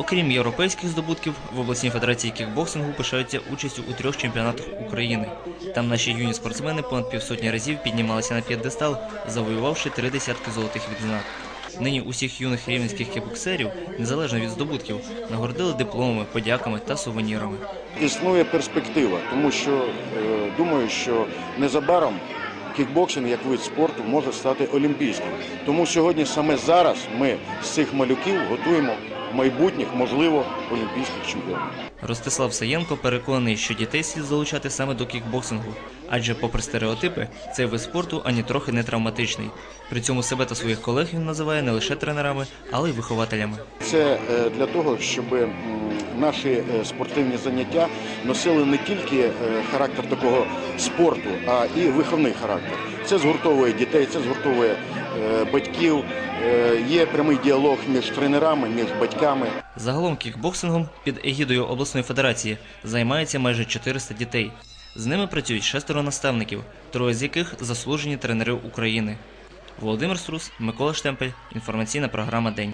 Окрім європейських здобутків, в обласній федерації кікбоксингу пишаються участю у трьох чемпіонатах України. Там наші юні спортсмени понад півсотні разів піднімалися на п'єдестал, завоювавши три десятки золотих відзнак. Нині усіх юних рівненських кікбоксерів, незалежно від здобутків, нагородили дипломами, подяками та сувенірами. Існує перспектива, тому що е, думаю, що незабаром кікбоксинг як вид спорту може стати олімпійським. Тому сьогодні саме зараз ми з цих малюків готуємо майбутніх, можливо, олімпійських чемпіонів. Ростислав Саєнко переконаний, що дітей слід залучати саме до кікбоксингу, адже, попри стереотипи, цей вид спорту ані трохи не травматичний. При цьому себе та своїх колег він називає не лише тренерами, але й вихователями. Це е, для того, щоб наші е, спортивні заняття носили не тільки е, характер такого спорту, а і виховний характер. Це згуртовує дітей, це згуртовує батьків. Є прямий діалог між тренерами, між батьками. Загалом кікбоксингом під егідою обласної федерації займається майже 400 дітей. З ними працюють шестеро наставників, троє з яких заслужені тренери України. Володимир Струс, Микола Штемпель, інформаційна програма День.